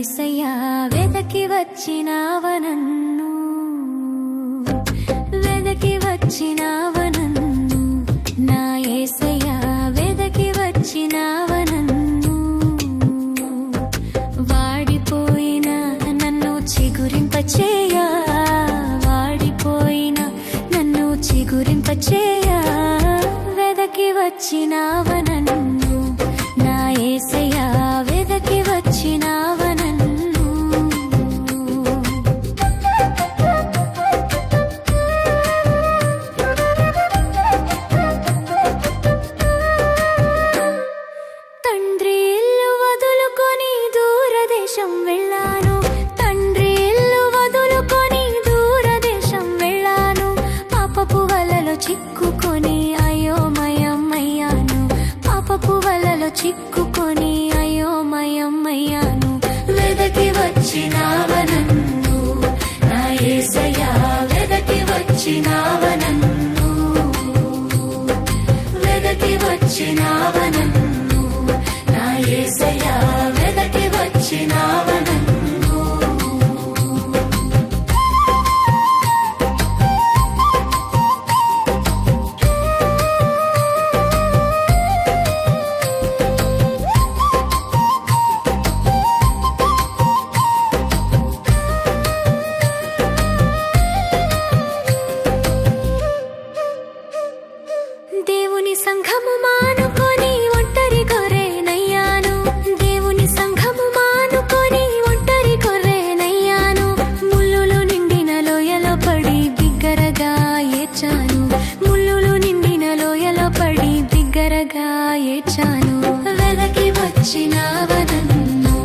ఏసయ్యా వెదకి వచ్చినావ నన్ను వెదకి వచ్చినావ నన్ను నా ఏసయ్యా వెదకి వచ్చినావ నన్ను వాడిపోయిన నన్ను చిగురింపచేయ వాడిపోయిన నన్ను చిగురింపచేయ వెదకి వచ్చినావ వెదకి సంఘము మానుకొని ఒంటరి కొరేనయ్యాను. దేవుని సంఘము మానుకొని ఒంటరి కొరేనయ్యాను. ముల్లులు నిండిన లోయలో పడి బిగ్గరగా ఏచాను ముల్లులు నిండిన లోయలో పడి బిగ్గరగా ఏచాను వెలకి వచ్చిన నన్ను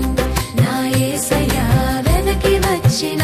నా యేసయ్యా వెలకి వచ్చిన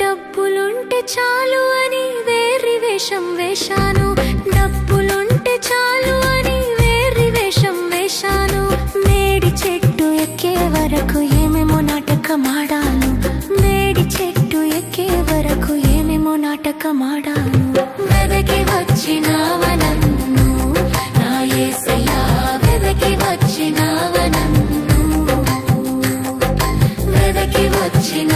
డబ్బులుంటే చాలు అని వేరి వేషం వేశాను. డబ్బులు చెట్టు ఎక్కే వరకు ఏమేమో నాటకమాడాను. మేడి చెట్టు ఎక్కే వరకు ఏమేమో నాటకమాడాను. వెదకి వచ్చిన నన్ను నా యేసయ్యా వెదకి నన్ను వెదకి వచ్చిన